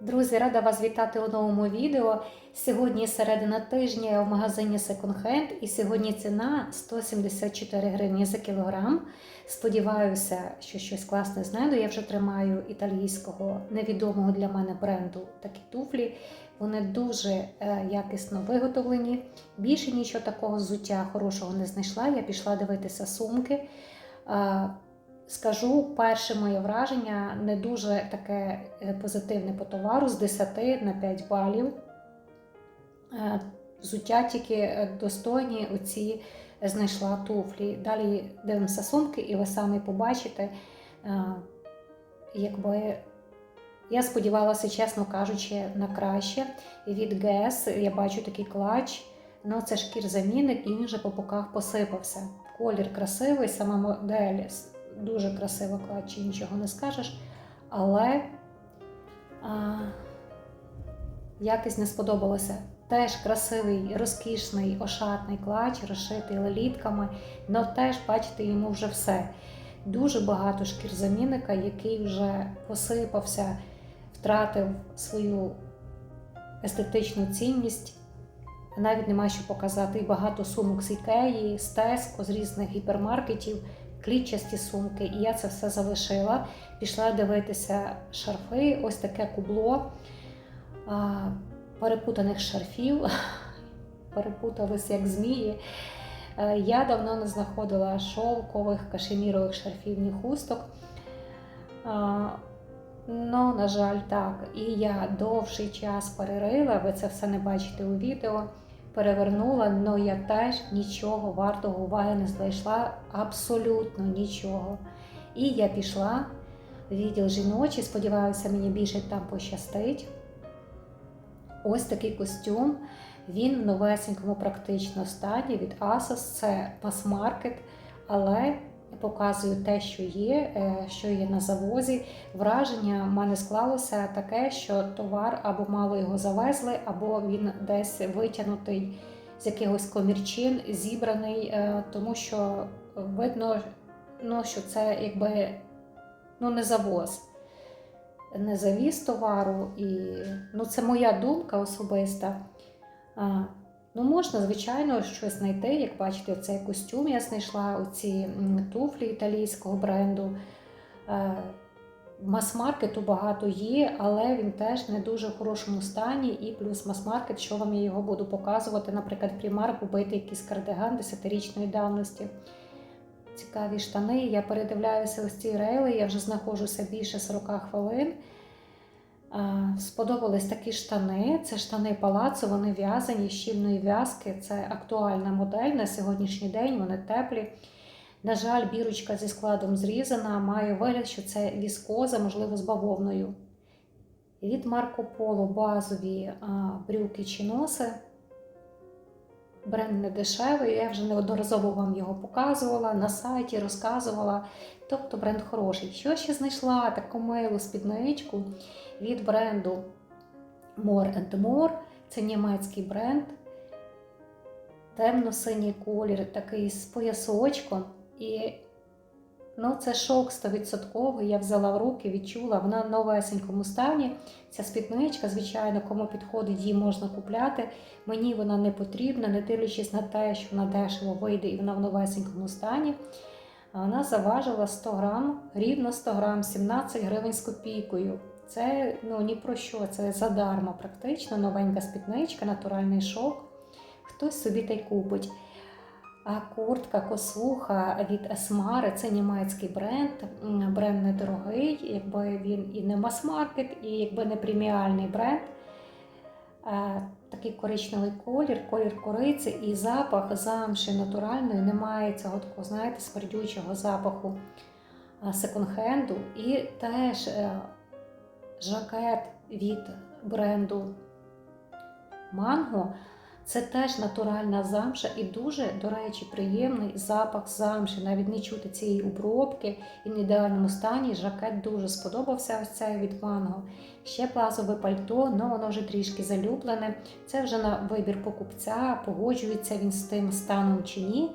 Друзі, рада вас вітати у новому відео. Сьогодні середина тижня я в магазині Second Hand і сьогодні ціна 174 гривні за кілограм. Сподіваюся, що щось класне знайду. Я вже тримаю італійського невідомого для мене бренду такі туфлі. Вони дуже е, якісно виготовлені. Більше нічого такого взуття хорошого не знайшла. Я пішла дивитися сумки. Скажу, перше моє враження не дуже таке е, позитивне по товару з 10 на 5 балів. Е, Взуття тільки е, достойні оці знайшла туфлі. Далі дивимося сумки, і ви самі побачите, якби я сподівалася, чесно кажучи, на краще. Від ГЕС я бачу такий клач. Ну, це шкірзамінник, і він вже по боках посипався. Колір красивий, сама модель дуже красива клач, нічого не скажеш. Але а, якось не сподобалося. Теж красивий, розкішний, ошатний клач, розшитий лелітками, але теж, бачите, йому вже все. Дуже багато шкірзамінника, який вже посипався, втратив свою естетичну цінність. Навіть нема що показати. І багато сумок з Ікеї, з з різних гіпермаркетів, клітчасті сумки. І я це все залишила. Пішла дивитися шарфи, ось таке кубло перепутаних шарфів. Перепутались як змії. Е, Я давно не знаходила шовкових кашемірових шарфів, ні хусток. Ну, на жаль, так. І я довший час перерила, ви це все не бачите у відео. Перевернула, але я теж нічого вартого уваги не знайшла, абсолютно нічого. І я пішла в відділ жіночий, сподіваюся, мені більше там пощастить. Ось такий костюм. Він в новесенькому практично стані від Asos, це мас-маркет, але показую те, що є, е, що є на завозі. Враження в мене склалося таке, що товар або мало його завезли, або він десь витягнутий з якихось комірчин, зібраний, е, тому що видно, ну, що це якби ну, не завоз. Не завіз товару, і ну, це моя думка особиста. Ну, можна, звичайно, щось знайти. Як бачите, цей костюм я знайшла, оці туфлі італійського бренду. Е, Мас-маркету багато є, але він теж не дуже в хорошому стані. І плюс мас-маркет, що вам я його буду показувати, наприклад, Primark купити якийсь кардиган 10-річної давності. Цікаві штани. Я передивляюся ось ці рейли, я вже знаходжуся більше 40 хвилин. Сподобались такі штани. Це штани палацу, вони в'язані щільної в'язки. Це актуальна модель на сьогоднішній день, вони теплі. На жаль, бірочка зі складом зрізана, має вигляд, що це віскоза, можливо, з бавовною. Від Марко Поло базові брюки чи носи. Бренд не дешевий, я вже неодноразово вам його показувала, на сайті розказувала. Тобто бренд хороший. Що ще знайшла таку милу спідничку від бренду More and More. Це німецький бренд. Темно-синій колір, такий з поясочком. І ну, це шок 100%. Я взяла в руки, відчула, вона в новесенькому стані. Ця спідничка, звичайно, кому підходить, її можна купляти. Мені вона не потрібна, не дивлячись на те, що вона дешево вийде і вона в новесенькому стані. Вона заважила 100 грам, рівно 100 грам, 17 гривень з копійкою. Це ну, ні про що, це задарма практично, новенька спідничка, натуральний шок. Хтось собі та й купить. А куртка косуха від Esmare, це німецький бренд, бренд недорогий, якби він і не мас-маркет, і якби не преміальний бренд. Такий коричневий колір, колір кориці і запах замші натуральної, немає цього такого, знаєте, смердючого запаху секонд-хенду. І теж жакет від бренду Mango. Це теж натуральна замша і дуже, до речі, приємний запах замші. Навіть не чути цієї обробки і в ідеальному стані. Жакет дуже сподобався ось цей від Манго. Ще плазове пальто, але воно вже трішки залюблене. Це вже на вибір покупця, погоджується він з тим станом чи ні.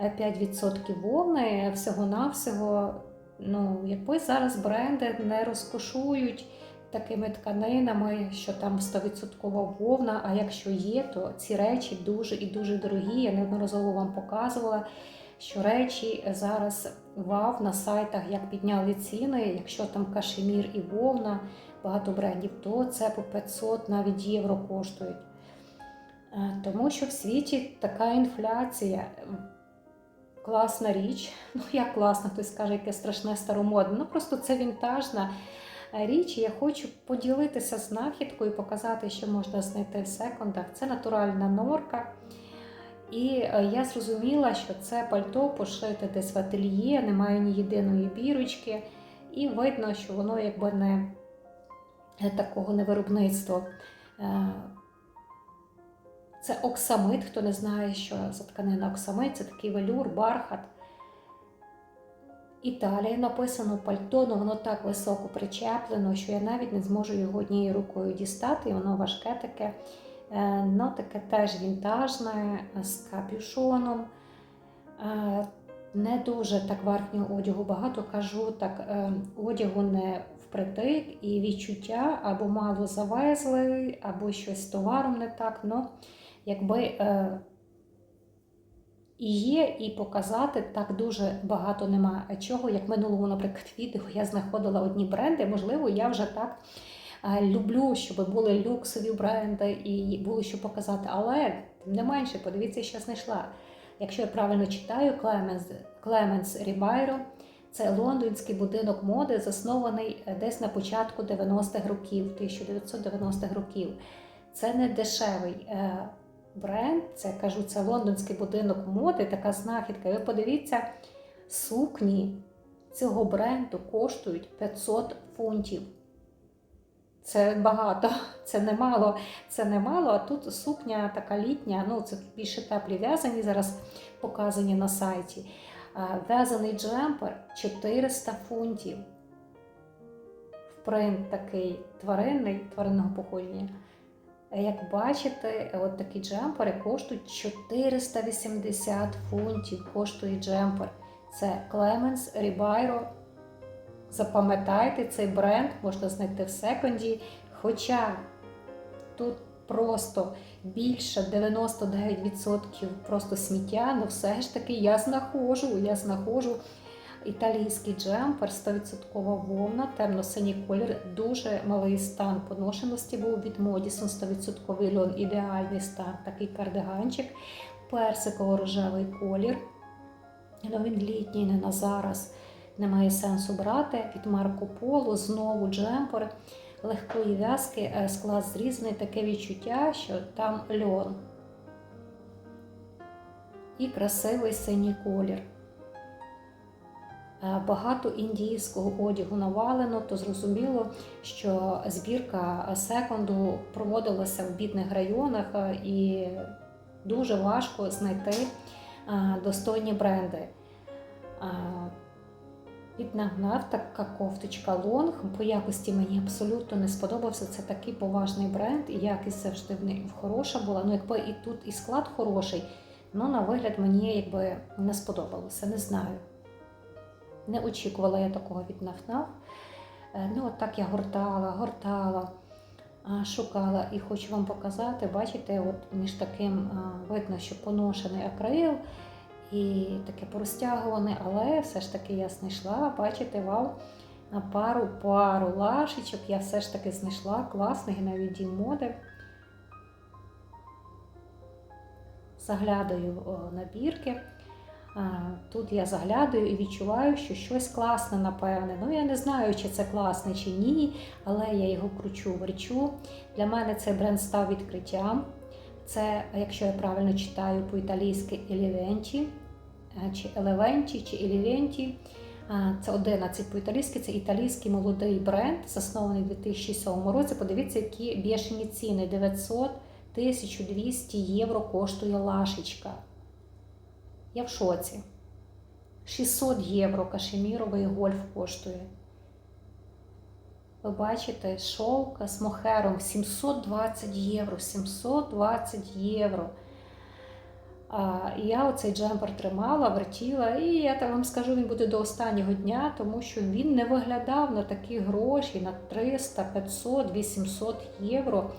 5% вовни, всього-навсього. Ну, якби зараз бренди не розкошують такими тканинами, що там 100% вовна. А якщо є, то ці речі дуже і дуже дорогі. Я неодноразово вам показувала, що речі зараз вав на сайтах, як підняли ціни. Якщо там кашемір і вовна, багато брендів, то це по 500 навіть євро коштують. Е, Тому що в світі така інфляція. Класна річ. Ну, як класно, хтось скаже, яке страшне старомодне. Ну просто це вінтажна річ. Я хочу поділитися знахідкою, показати, що можна знайти в секондах. Це натуральна норка. І е, я зрозуміла, що це пальто пошите десь в ательє, немає ні єдиної бірочки, і видно, що воно якби не е, такого не виробництва. Е, Це оксамит, хто не знає, що за тканина оксамит, це такий велюр, бархат. Італія написано пальто, але воно так високо причеплено, що я навіть не зможу його однією рукою дістати, і воно важке таке. Е, Ну, таке теж вінтажне, з капюшоном. Е, Не дуже так верхнього одягу. Багато кажу, так е, одягу не впритик і відчуття або мало завезли, або щось товаром не так. Ну, якби е, і є, і показати так дуже багато нема чого. Як в минулому, наприклад, відео я знаходила одні бренди. Можливо, я вже так люблю, щоб були люксові бренди і було що показати. Але тим не менше, подивіться, що знайшла. Якщо я правильно читаю, Clemens, Clemens Ribeiro – це лондонський будинок моди, заснований е, десь на початку 90-х років, 1990-х років. Це не дешевий е, бренд, це кажу, це лондонський будинок моди, така знахідка. І ви подивіться, сукні цього бренду коштують 500 фунтів. Це багато, це немало, це немало. А тут сукня така літня, ну це більше теплі в'язані, зараз показані на сайті. В'язаний джемпер 400 фунтів. Принт такий тваринний, тваринного походження. Як бачите, от такі джемпери коштують 480 фунтів. Коштує джемпер. Це Clemens Ribeiro. Запам'ятайте цей бренд, можна знайти в секонді. Хоча тут просто більше 99% просто сміття, але все ж таки я знаходжу, я знаходжу італійський джемпер, 100% вовна, темно-синій колір, дуже малий стан поношеності був від Модісон, 100% льон, ідеальний стан, такий кардиганчик, персиково-рожевий колір. Ну, він літній, не на зараз. Немає сенсу брати від Марко Поло, знову джемпер легкої в'язки, е, склад зрізаний, таке відчуття, що там льон. І красивий синій колір. Е, Багато індійського одягу навалено, то зрозуміло, що збірка секонду проводилася в бідних районах е, і дуже важко знайти е, достойні бренди. Віднагнав така кофточка лонг. По якості мені абсолютно не сподобався. Це такий поважний бренд, і якість завжди в них хороша була. Ну, якби і тут і склад хороший, ну на вигляд мені якби не сподобалося, не знаю. Не очікувала я такого від нафнаф. Ну, от так я гортала, гортала, шукала і хочу вам показати, бачите, от між таким видно, що поношений акрил і таке порозтягуване, але все ж таки я знайшла, бачите, вау, пару пару лашечок я все ж таки знайшла класний навіть дім моди. Заглядаю о, на бірки. А, Тут я заглядаю і відчуваю, що щось класне, напевне. Ну, я не знаю, чи це класне, чи ні, але я його кручу, верчу. Для мене цей бренд став відкриттям. Це, якщо я правильно читаю по-італійськи Елівенті, чи Елевенті, чи Елівенті. Це 11 по-італійськи, це італійський молодий бренд, заснований у 2007 році. Подивіться, які бішені ціни. 900 1200 євро коштує лашечка. Я в шоці. 600 євро кашеміровий гольф коштує. Ви бачите, шовка з мохером 720 євро. 720 євро. А я оцей джемпер тримала, вертіла, і я так вам скажу, він буде до останнього дня, тому що він не виглядав на такі гроші, на 300, 500, 800 євро.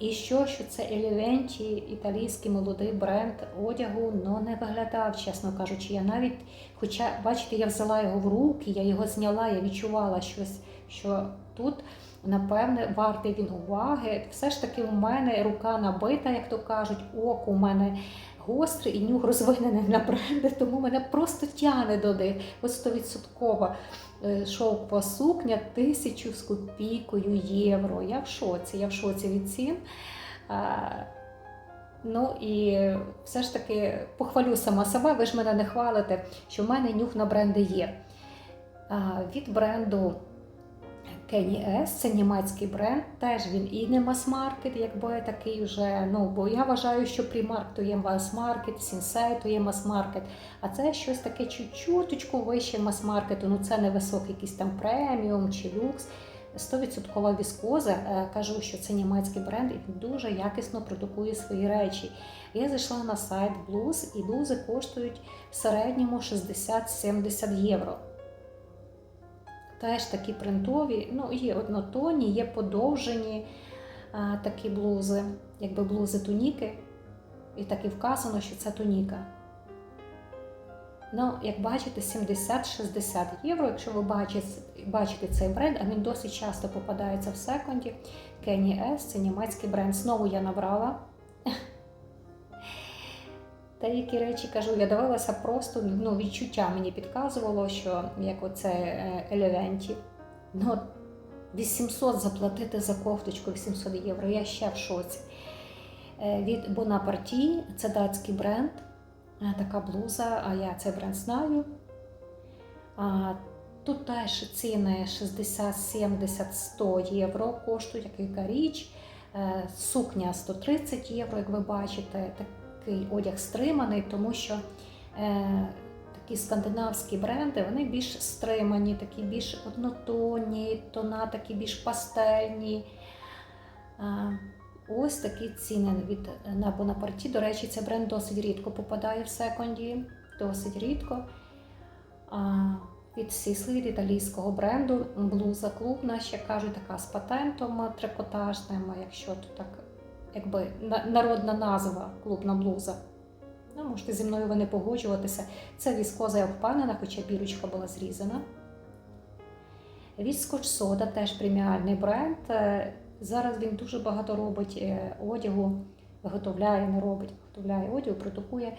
І що, що це Елівенті, італійський молодий бренд одягу, ну не виглядав, чесно кажучи. Я навіть, хоча, бачите, я взяла його в руки, я його зняла, я відчувала щось, що тут, напевне, вартий він уваги. Все ж таки, у мене рука набита, як то кажуть, око у мене гостре і нюх розвинений на бренди, тому мене просто тяне до них. Ось 100% е, шовкова сукня тисячу з копійкою євро. Я в шоці, я в шоці від цін. Ну і все ж таки похвалю сама себе, ви ж мене не хвалите, що в мене нюх на бренди є. Від бренду Kenny S, це німецький бренд, теж він і не мас-маркет, якби такий вже. Ну, бо я вважаю, що Primark то є мас-маркет, Sensei то є мас-маркет, а це щось таке чуть-чуточку вище мас-маркету. Ну це не високий якийсь там преміум чи люкс. 100% віскоза, Е, кажу, що це німецький бренд і дуже якісно продукує свої речі. Я зайшла на сайт Blues і блузи коштують в середньому 60-70 євро. Теж такі принтові, ну, є однотонні, є подовжені а, такі блузи, якби блузи туніки. І так і вказано, що це туніка. Ну, як бачите, 70-60 євро. Якщо ви бачите, бачите цей бренд, а він досить часто попадається в секонді. Kenny S, це німецький бренд. Знову я набрала. Деякі речі кажу, я дивилася просто ну, відчуття мені підказувало, що як оце е, Елевенті. Ну, 800 заплатити за кофточку 800 євро. Я ще в шоці. Е, Від Bonaparty, це датський бренд. Е, Така блуза, а я цей бренд знаю. Тут теж ціни 60, 70, 100 євро коштують, як яка річ. Сукня 130 євро, як ви бачите. Такий одяг стриманий, тому що е, такі скандинавські бренди вони більш стримані, такі більш однотонні, тона такі більш пастельні. Е, ось такі ціни від на Бонапарті. До речі, цей бренд досить рідко попадає в секонді, досить рідко. А, від Сісли, від італійського бренду, блуза клубна, ще кажуть, така з патентом трикотажним, якщо то так, якби народна назва клубна блуза. Ну, можете зі мною ви не погоджуватися. Це віскоза, я впевнена, хоча бірочка була зрізана. Scotch Soda теж преміальний бренд. Е, Зараз він дуже багато робить е, одягу, виготовляє, не робить, виготовляє одяг, продукує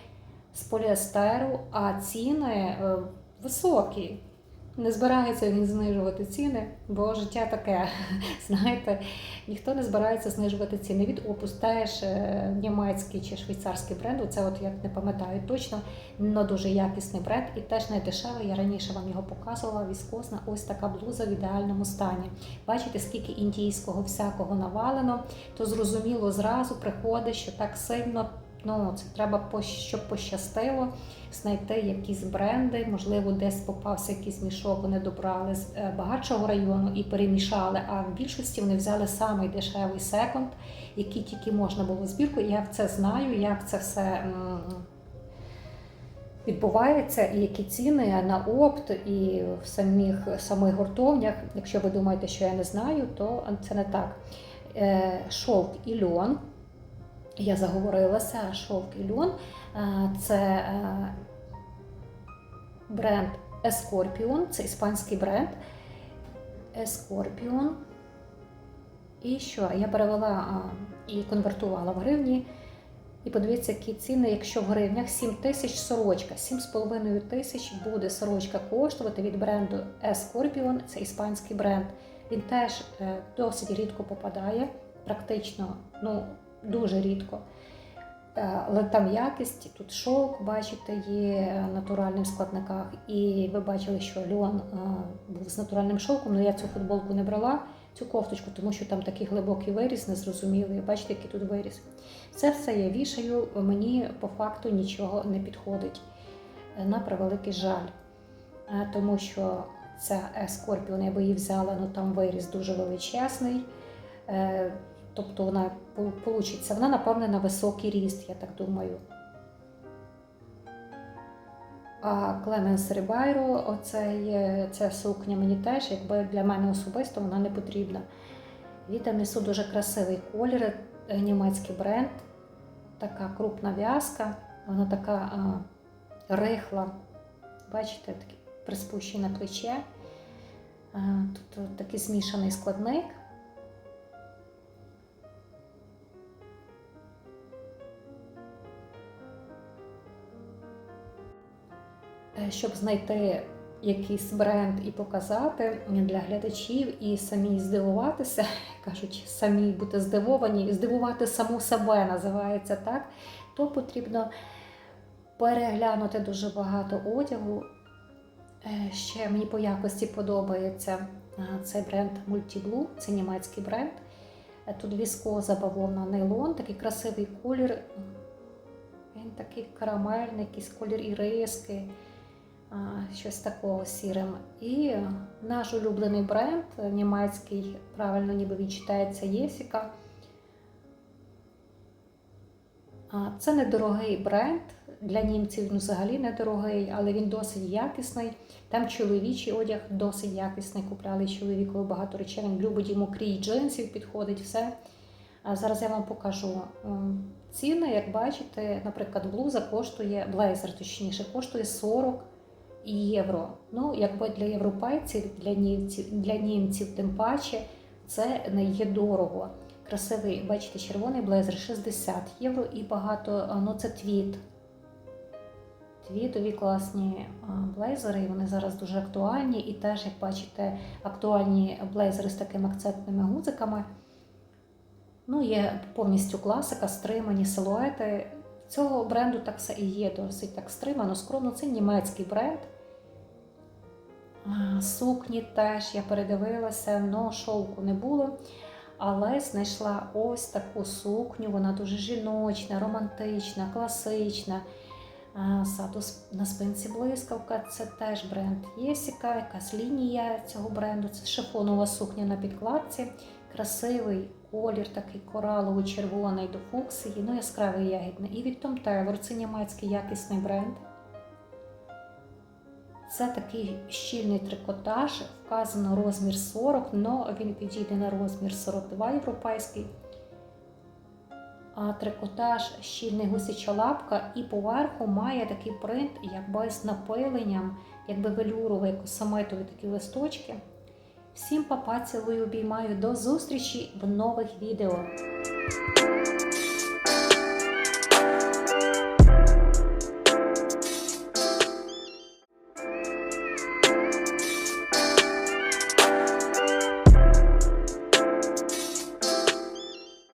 з поліестеру, а ціни е, високі. Не збирається він знижувати ціни, бо життя таке. Знаєте, ніхто не збирається знижувати ціни. Від Opus теж е, німецький чи швейцарський бренд. Це от я не пам'ятаю точно, але дуже якісний бренд і теж не. Я раніше вам його показувала. Віскозна, ось така блуза в ідеальному стані. Бачите, скільки індійського всякого навалено, то зрозуміло зразу приходить, що так сильно. Ну, це треба щоб пощастило знайти якісь бренди, можливо, десь попався якийсь мішок, вони добрали з е, багатшого району і перемішали. А в більшості вони взяли самий дешевий секонд, який тільки можна було збірку. Я це знаю, як це все відбувається, і які ціни на опт, і в самих самих гуртовнях. Якщо ви думаєте, що я не знаю, то це не так. Е, Шовк і льон. Я заговорилася, шовк і льон. Е, Це е, бренд Escorpion, це іспанський бренд. Escorpion. І що? Я перевела і конвертувала в гривні. І подивіться, які ціни, якщо в гривнях 7 тисяч сорочка, 7,5 тисяч буде сорочка коштувати від бренду Escorpion, це іспанський бренд. Він теж е, досить рідко попадає, практично, ну, дуже рідко. Е, Але там якість, тут шовк, бачите, є в натуральних складниках. І ви бачили, що Леон е, був з натуральним шовком, але я цю футболку не брала, цю кофточку, тому що там такий глибокий виріс, незрозумілий. Бачите, який тут виріс. Це все я вішаю, мені по факту нічого не підходить. Е, На превеликий жаль. Тому що ця Скорпіон, я би її взяла, ну там виріс дуже величезний. Тобто вона получиться, вона напевне на високий ріст, я так думаю. А Клеменс Рибайро, оцей, ця сукня мені теж, якби для мене особисто вона не потрібна. Віта несу дуже красивий колір, е, німецький бренд, така крупна в'язка, вона така а, рихла. Бачите, таке приспущене плече. А, Тут такий змішаний складник. Щоб знайти якийсь бренд і показати для глядачів, і самі здивуватися, кажуть, самі бути здивовані, здивувати саму себе називається так, то потрібно переглянути дуже багато одягу. Е, Ще мені по якості подобається е, цей бренд Multiblue, це німецький бренд. Е, Тут віскоза бавовна нейлон, такий красивий колір. Він такий карамельний, якийсь колір іриски, щось такого сірим. І наш улюблений бренд німецький, правильно ніби він читається Єсіка. Це недорогий бренд. Для німців він взагалі недорогий, але він досить якісний. Там чоловічий одяг досить якісний. Купляли чоловікові багато речей. Він любить йому крій джинсів, підходить все. А зараз я вам покажу ціни. Як бачите, наприклад, блуза коштує, блейзер точніше, коштує 40 євро. Ну, якби для європейців, для німців, для німців тим паче, це не є дорого. Красивий, бачите, червоний блейзер 60 євро і багато, ну це твіт. Твітові класні блейзери, і вони зараз дуже актуальні. І теж, як бачите, актуальні блейзери з такими акцентними гудзиками. Ну, є повністю класика, стримані силуети. Цього бренду так все і є, досить так стримано, скромно. Це німецький бренд. Сукні теж я передивилася, але шовку не було. Але знайшла ось таку сукню. Вона дуже жіночна, романтична, класична. Саду на спинці блискавка. Це теж бренд Єсіка, якась лінія цього бренду. Це шифонова сукня на підкладці. Красивий колір, такий кораловий, червоний до фуксії, ну яскравий ягідний. І від Tom Taylor, це німецький якісний бренд. Це такий щільний трикотаж, вказано розмір 40, але він підійде на розмір 42 європейський. А трикотаж щільний гусяча лапка, і поверху має такий принт, якби з напиленням, якби велюровий, косометові такі листочки. Всім папа цілую обіймаю. До зустрічі в нових відео.